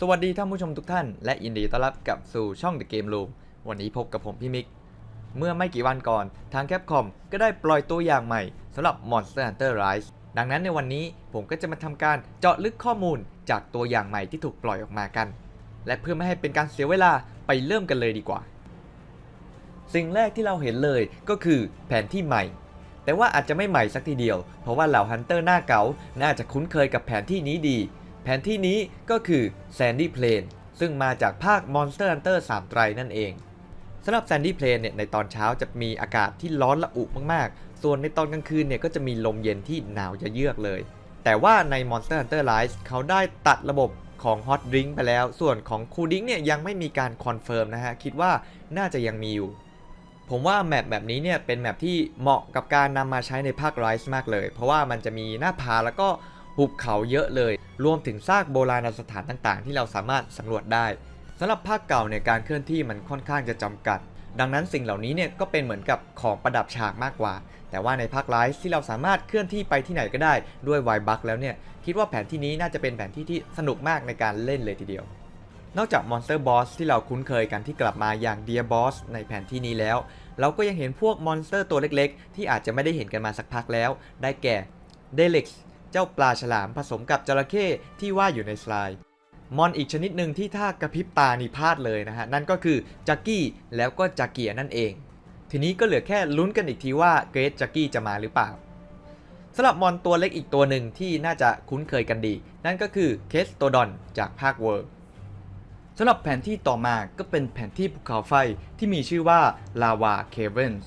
สวัสดีท่านผู้ชมทุกท่าน และยินดีต้อนรับกลับสู่ช่อง The Game Room วันนี้พบกับผมพี่มิก เมื่อไม่กี่วันก่อนทาง Capcom ก็ได้ปล่อยตัวอย่างใหม่สำหรับ Monster Hunter Rise ดังนั้นในวันนี้ผมก็จะมาทำการเจาะลึกข้อมูลจากตัวอย่างใหม่ที่ถูกปล่อยออกมากัน และเพื่อไม่ให้เป็นการเสียเวลาไปเริ่มกันเลยดีกว่า สิ่งแรกที่เราเห็นเลยก็คือแผนที่ใหม่ แต่ว่าอาจจะไม่ใหม่สักทีเดียว เพราะว่าเหล่าฮันเตอร์หน้าเก๋าน่าจะคุ้นเคยกับแผนที่นี้ดี ผนที่นี้ก็คือ Sandy Plain ซึ่งมาจากภาค Monster Hunter 3 ไตรนั่นเองสำหรับ Sandy Plain เนี่ยในตอนเช้าจะมีอากาศที่ร้อนระอุมากๆ ส่วนในตอนกลางคืนเนี่ยก็จะมีลมเย็นที่หนาวจะเยือกเลย แต่ว่าใน Monster Hunter Rise เขาได้ตัดระบบของ Hot Drink ไปแล้ว ส่วนของ Cool Drink เนี่ยยังไม่มีการคอนเฟิร์มนะฮะ คิดว่าน่าจะยังมีอยู่ ผมว่าแมปแบบนี้เนี่ยเป็นแมปที่เหมาะกับการนำมาใช้ในภาค Rise มากเลย เพราะว่ามันจะมีหน้าผาแล้วก็ หุบเขาเยอะเลย รวมถึงซากโบราณสถานต่างๆ ที่เราสามารถสำรวจได้สำหรับภาคเก่าเนี่ยการเคลื่อนที่มันค่อนข้างจะจำกัด ดังนั้นสิ่งเหล่านี้เนี่ยก็เป็นเหมือนกับของประดับฉากมากกว่า แต่ว่าในภาค Rise ที่เราสามารถเคลื่อนที่ไปที่ไหนก็ได้ด้วยไวบัคแล้วเนี่ยคิดว่าแผนที่นี้น่าจะเป็นแผนที่ที่สนุกมากในการเล่นเลยทีเดียวนอกจากมอนสเตอร์บอสที่เราคุ้นเคยกันที่กลับมาอย่างเดียบอสในแผนที่นี้แล้ว เราก็ยังเห็นพวกมอนสเตอร์ตัวเล็กๆ ที่อาจจะไม่ได้เห็นกันมาสักพักแล้ว ได้แก่เดล็กซ์ เจ้าปลาฉลามผสมกับจระเข้ที่ว่าอยู่ในสไลด์มอนอีกชนิดหนึ่งที่ถ้ากระพริบตานี่พลาดเลยนะฮะ นั่นก็คือจักกี้แล้วก็จักเกียนั่นเอง ทีนี้ก็เหลือแค่ลุ้นกันอีกทีว่าเกรทจักกี้จะมาหรือเปล่าสำหรับมอนตัวเล็กอีกตัวหนึ่งที่น่าจะคุ้นเคยกันดี นั่นก็คือเคสโตดอนจากภาคเวิร์สำหรับแผนที่ต่อมาก็เป็นแผนที่ภูเขาไฟที่มีชื่อว่า Lava Caverns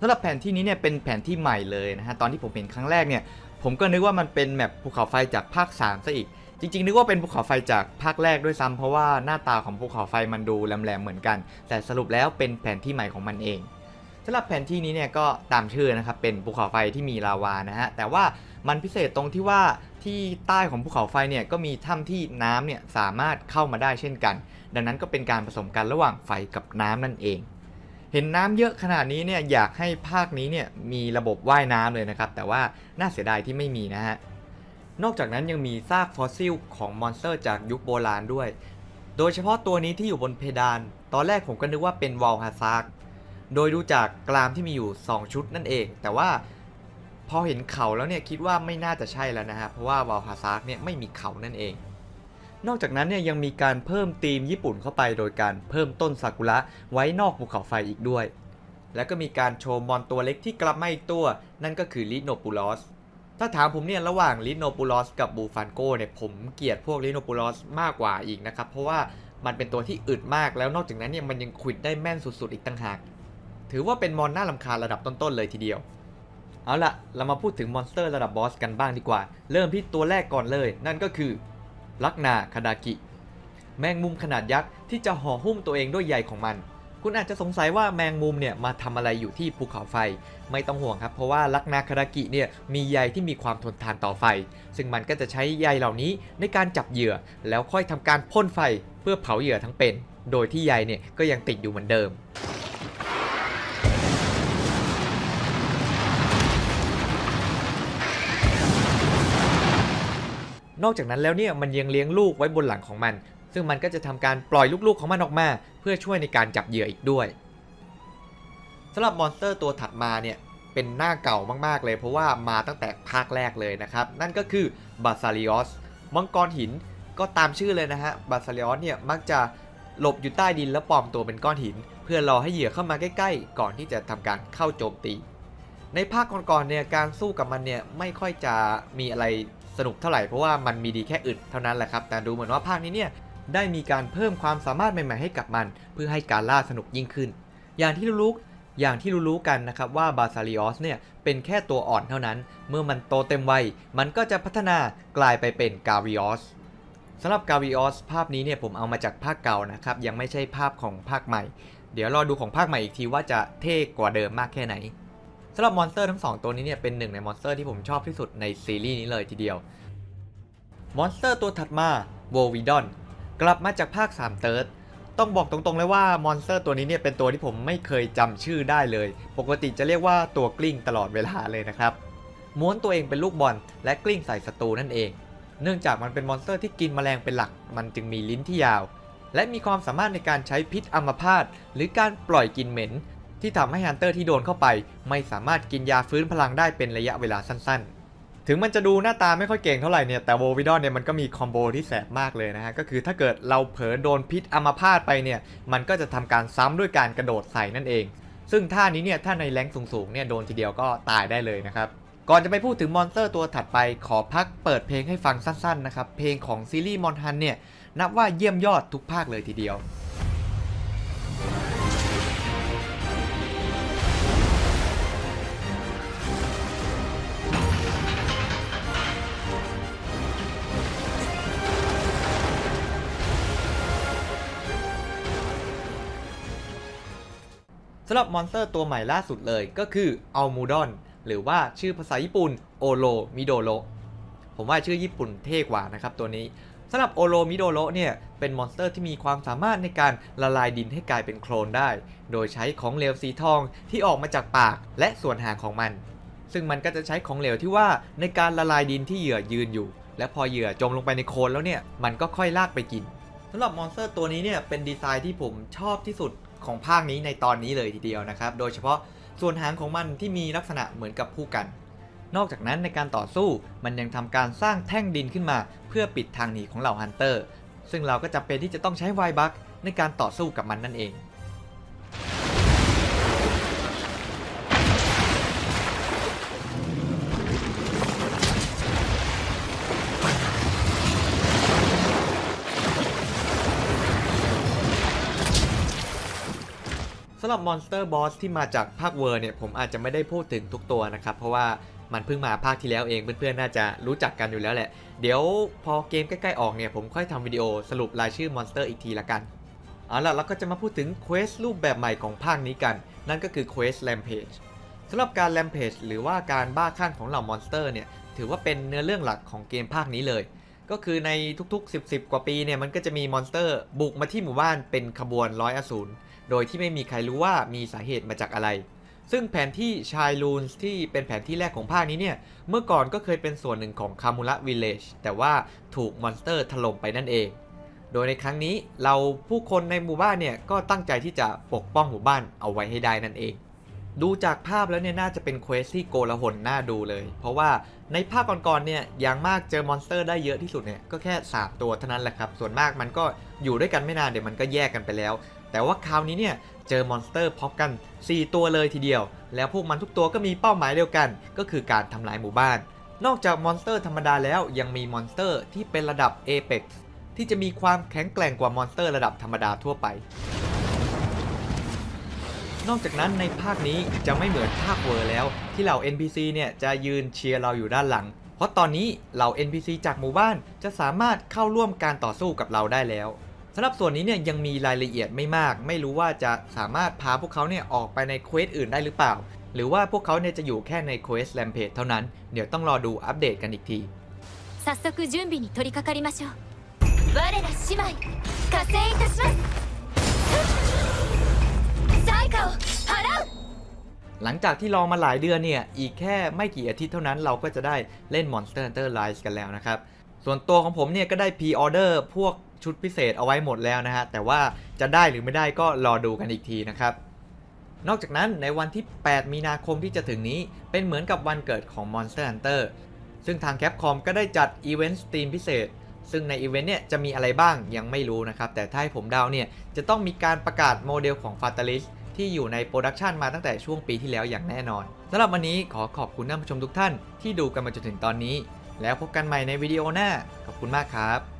สำหรับแผนที่นี้เนี่ยเป็นแผนที่ใหม่เลยนะฮะตอนที่ผมเห็นครั้งแรกเนี่ย ผมก็นึกว่ามันเป็นแมปภูเขาไฟจากภาค3ซะอีก จริง ๆ นึกว่าเป็นภูเขาไฟจากภาคแรกด้วยซ้ำเพราะว่าหน้าตาของภูเขาไฟมันดูแหลมๆเหมือนกัน แต่สรุปแล้วเป็นแผนที่ใหม่ของมันเองสำหรับแผนที่นี้เนี่ยก็ตามชื่อนะครับเป็นภูเขาไฟที่มีลาวานะฮะแต่ว่ามันพิเศษตรงที่ว่าที่ใต้ของภูเขาไฟเนี่ยก็มีถ้ำที่น้ำเนี่ยสามารถเข้ามาได้เช่นกัน ดังนั้นก็เป็นการผสมกันระหว่างไฟกับน้ำนั่นเอง เห็นน้ำเยอะขนาดนี้เนี่ยอยากให้ภาคนี้เนี่ยมีระบบว่ายน้ำเลยนะครับ แต่ว่าน่าเสียดายที่ไม่มีนะฮะ นอกจากนั้นยังมีซากฟอสซิลของมอนสเตอร์จากยุคโบราณด้วย โดยเฉพาะตัวนี้ที่อยู่บนเพดาน ตอนแรกผมก็นึกว่าเป็นวอลฮาซากโดยดูจากกรามที่มีอยู่ 2 ชุดนั่นเอง แต่ว่าพอเห็นเขาแล้วเนี่ยคิดว่าไม่น่าจะใช่แล้วนะฮะ เพราะว่าวอลฮาซากเนี่ยไม่มีเขานั่นเอง นอกจากนั้นเนี่ยยังมีการเพิ่มธีมญี่ปุ่นเข้าไปโดยการเพิ่มต้นซากุระไว้นอกภูเขาไฟอีกด้วย แล้วก็มีการโชว์มอนตัวเล็กที่กลับมาอีกตัว นั่นก็คือลิโนปูลอสถ้าถามผมเนี่ยระหว่างลิโนปูลอสกับบูฟานโกเนี่ยผมเกลียดพวกลิโนปูลอสมากกว่าอีกนะครับ เพราะว่ามันเป็นตัวที่อึดมากแล้วนอกจากนั้นเนี่ยมันยังควิดได้แม่นสุดๆอีกต่างหาก ถือว่าเป็นมอนน่าลำคาระดับต้นๆเลยทีเดียว เอาละเรามาพูดถึงมอนสเตอร์ระดับบอสกันบ้างดีกว่า เริ่มที่ตัวแรกก่อนเลย นั่นก็คือ ลักนาคาดากิ แมงมุมขนาดยักษ์ที่จะห่อหุ้มตัวเองด้วยใยของมัน คุณอาจจะสงสัยว่าแมงมุมเนี่ยมาทำอะไรอยู่ที่ภูเขาไฟ ไม่ต้องห่วงครับ เพราะว่าลักนาคาดากิเนี่ยมีใยที่มีความทนทานต่อไฟ ซึ่งมันก็จะใช้ใยเหล่านี้ในการจับเหยื่อ แล้วค่อยทำการพ่นไฟเพื่อเผาเหยื่อทั้งเป็น โดยที่ใยเนี่ยก็ยังติดอยู่เหมือนเดิม นอกจากนั้นแล้วเนี่ยมันยังเลี้ยงลูกไว้บนหลังของมัน ซึ่งมันก็จะทำการปล่อยลูกๆของมันออกมา เพื่อช่วยในการจับเหยื่ออีกด้วยสำหรับมอนสเตอร์ตัวถัดมาเนี่ยเป็นหน้าเก่ามากๆเลยเพราะว่ามาตั้งแต่ภาคแรกเลยนะครับ นั่นก็คือบาซาริออสมังกรหินก็ตามชื่อเลยนะฮะบาซาริออสเนี่ยมักจะหลบอยู่ใต้ดินแล้วปลอมตัวเป็นก้อนหิน เพื่อรอให้เหยื่อเข้ามาใกล้ๆ ก่อนที่จะทำการเข้าโจมตี ในภาคก่อนๆเนี่ยการสู้กับมันเนี่ยไม่ค่อยจะมีอะไร สนุกเท่าไหร่เพราะว่ามันมีดีแค่อึดเท่านั้นแหละครับ แต่ดูเหมือนว่าภาคนี้เนี่ยได้มีการเพิ่มความสามารถใหม่ๆให้กับมัน เพื่อให้การล่าสนุกยิ่งขึ้น อย่างที่รู้ๆอย่างที่รู้ๆกันนะครับว่าบาซาริออสเนี่ยเป็นแค่ตัวอ่อนเท่านั้น เมื่อมันโตเต็มวัยมันก็จะพัฒนากลายไปเป็นกาวิออสสำหรับกาวิออสภาพนี้เนี่ยผมเอามาจากภาคเก่านะครับยังไม่ใช่ภาพของภาคใหม่ เดี๋ยวรอดูของภาคใหม่อีกทีว่าจะเท่กว่าเดิมมากแค่ไหน สำหรับมอนสเตอร์ทั้งสองตัวนี้เนี่ยเป็นหนึ่งในมอนสเตอร์ที่ผมชอบที่สุดในซีรีส์นี้เลยทีเดียว มอนสเตอร์ตัวถัดมาโววิดอนกลับมาจากภาค3เติร์ดต้องบอกตรงๆเลยว่ามอนสเตอร์ตัวนี้เนี่ยเป็นตัวที่ผมไม่เคยจำชื่อได้เลย ปกติจะเรียกว่าตัวกลิ้งตลอดเวลาเลยนะครับ ม้วนตัวเองเป็นลูกบอลและกลิ้งใส่ศัตรูนั่นเอง เนื่องจากมันเป็นมอนสเตอร์ที่กินแมลงเป็นหลัก มันจึงมีลิ้นที่ยาว และมีความสามารถในการใช้พิษอัมพาตหรือการปล่อยกลินเหม็น ที่ทำให้ฮันเตอร์ที่โดนเข้าไป ไม่สามารถกินยาฟื้นพลังได้เป็นระยะเวลาสั้นๆ ถึงมันจะดูหน้าตาไม่ค่อยเก่งเท่าไหร่เนี่ยแต่โววิดอนเนี่ยมันก็มีคอมโบที่แสบมากเลยนะฮะก็คือถ้าเกิดเราเผลอโดนพิษอัมพาตไปเนี่ยมันก็จะทำการซ้ำด้วยการกระโดดใส่นั่นเอง ซึ่งท่านี้เนี่ยถ้าในแรงสูงๆเนี่ยโดนทีเดียวก็ตายได้เลยนะครับก่อนจะไปพูดถึงมอนสเตอร์ตัวถัดไปขอพักเปิดเพลงให้ฟังสั้นๆนะครับเพลงของซีรีส์มอนฮันเนี่ยนับว่าเยี่ยมยอดทุกภาคเลยทีเดียวำหรับมอนสเตอร์ตัวใหม่ล่าสุดเลยก็คืออัลมูดอนหรือว่าชื่อภาษาญี่ปุ่นโอโลมิโดโ o ผมว่าชื่อญี่ปุ่นเท่กว่านะครับตัวนี้สำหรับโอโลมิโดโ o เนี่ยเป็นมอนสเตอร์ที่มีความสามารถในการละลายดินให้กลายเป็นโคลนได้ โดยใช้ของเหลวสีทองที่ออกมาจากปากและส่วนหางของมัน ซึ่งมันก็จะใช้ของเหลวที่ว่าในการละลายดินที่เหยื่อยืนอยู่ และพอเหยื่อจมลงไปในโคลนแล้วเนี่ยมันก็ค่อยลากไปกินสำหรับมอนสเตอร์ตัวนี้เนี่ยเป็นดีไซน์ที่ผมชอบที่สุด ของภาคนี้ในตอนนี้เลยทีเดียวนะครับ โดยเฉพาะส่วนหางของมันที่มีลักษณะเหมือนกับผู้กัน นอกจากนั้นในการต่อสู้มันยังทำการสร้างแท่งดินขึ้นมา เพื่อปิดทางหนีของเหล่าฮันเตอร์ ซึ่งเราก็จำเป็นที่จะต้องใช้ไวบัคในการต่อสู้กับมันนั่นเองำหรับมอนสเตอร์บอสที่มาจากภาคเวอร์เนี่ยผมอาจจะไม่ได้พูดถึงทุกตัวนะครับ เพราะว่ามันเพิ่งมาภาคที่แล้วเองเพื่อนๆน่าจะรู้จักกันอยู่แล้วแหละ เดี๋ยวพอเกมใกล้ๆออกเนี่ยผมค่อยทำวิดีโอสรุปรายชื่อมอนสเตอร์อีกทีละกันเอาล่ะเราก็จะมาพูดถึงเควสรูปแบบใหม่ของภาคนี้กัน นั่นก็คือเควสแ a มเพจสำหรับการแ a มเพจหรือว่าการบ้าคลั่งของเหล่ามอนสเตอร์เนี่ยถือว่าเป็นเนื้อเรื่องหลักของเกมภาคนี้เลย ก็คือในทุกๆ 10 10 กว่าปีเนี่ยมันก็จะมีมอนสเตอร์บุกมาที่หมู่บ้านเป็นขบวนร้อยอสูรโดยที่ไม่มีใครรู้ว่ามีสาเหตุมาจากอะไร ซึ่งแผนที่ชายลูนส์ที่เป็นแผนที่แรกของภาคนี้เนี่ย เมื่อก่อนก็เคยเป็นส่วนหนึ่งของคามูระวิลเลจแต่ว่าถูกมอนสเตอร์ถล่มไปนั่นเอง โดยในครั้งนี้เราผู้คนในหมู่บ้านเนี่ยก็ตั้งใจที่จะปกป้องหมู่บ้านเอาไว้ให้ได้นั่นเอง ดูจากภาพแล้วเนี่ยน่าจะเป็นเควสที่โกลาหลน่าดูเลย เพราะว่าในภาคก่อนๆเนี่ยอย่างมากเจอมอนสเตอร์ได้เยอะที่สุดเนี่ยก็แค่ 3 ตัวเท่านั้นแหละครับ ส่วนมากมันก็อยู่ด้วยกันไม่นานเดี๋ยวมันก็แยกกันไปแล้ว แต่ว่าคราวนี้เนี่ยเจอมอนสเตอร์พร้อมกัน 4 ตัวเลยทีเดียว แล้วพวกมันทุกตัวก็มีเป้าหมายเดียวกัน ก็คือการทำลายหมู่บ้าน นอกจากมอนสเตอร์ธรรมดาแล้วยังมีมอนสเตอร์ที่เป็นระดับ Apex ที่จะมีความแข็งแกร่งกว่ามอนสเตอร์ระดับธรรมดาทั่วไป นอกจากนั้นในภาคนี้จะไม่เหมือนภาคเวอร์แล้ว ที่เหล่า NPC เนี่ยจะยืนเชียร์เราอยู่ด้านหลัง เพราะตอนนี้เหล่า NPC จากหมู่บ้านจะสามารถเข้าร่วมการต่อสู้กับเราได้แล้วสำหรับส่วนนี้เนี่ยยังมีรายละเอียดไม่มาก ไม่รู้ว่าจะสามารถพาพวกเขาเนี่ยออกไปในเควสอื่นได้หรือเปล่า หรือว่าพวกเขาเนี่ยจะอยู่แค่ในเควสแ a มเพจเท่านั้น เดี๋ยวต้องรอดูอัปเดตกันอีกที 早速準備に取り掛かりましょう我ら姉妹加勢いたします対価を払う หลังจากที่รอมาหลายเดือนเนี่ย อีกแค่ไม่กี่อาทิตย์เท่านั้นเราก็จะได้เล่น Monster Hunter Rise กันแล้วนะครับ ส่วนตัวของผมเนี่ยก็ได้พ r ออเดอร์พวกชุดพิเศษเอาไว้หมดแล้วนะฮะ แต่ว่าจะได้หรือไม่ได้ก็รอดูกันอีกทีนะครับ นอกจากนั้นในวันที่ 8 มีนาคมที่จะถึงนี้เป็นเหมือนกับวันเกิดของ Monster Hunter ซึ่งทาง Capcom ก็ได้จัดอีเวนต์สตรีมพิเศษซึ่งในอีเวนต์เนี่ยจะมีอะไรบ้างยังไม่รู้นะครับ แต่ถ้าให้ผมเดาเนี่ย จะต้องมีการประกาศโมเดลของ Fatalis ที่อยู่ในโปรดักชันมาตั้งแต่ช่วงปีที่แล้วอย่างแน่นอนสำหรับวันนี้ขอขอบคุณท่านผู้ชมทุกท่านที่ดูกันมาจนถึงตอนนี้ แล้วพบกันใหม่ในวิดีโอหน้าขอบคุณมากครับ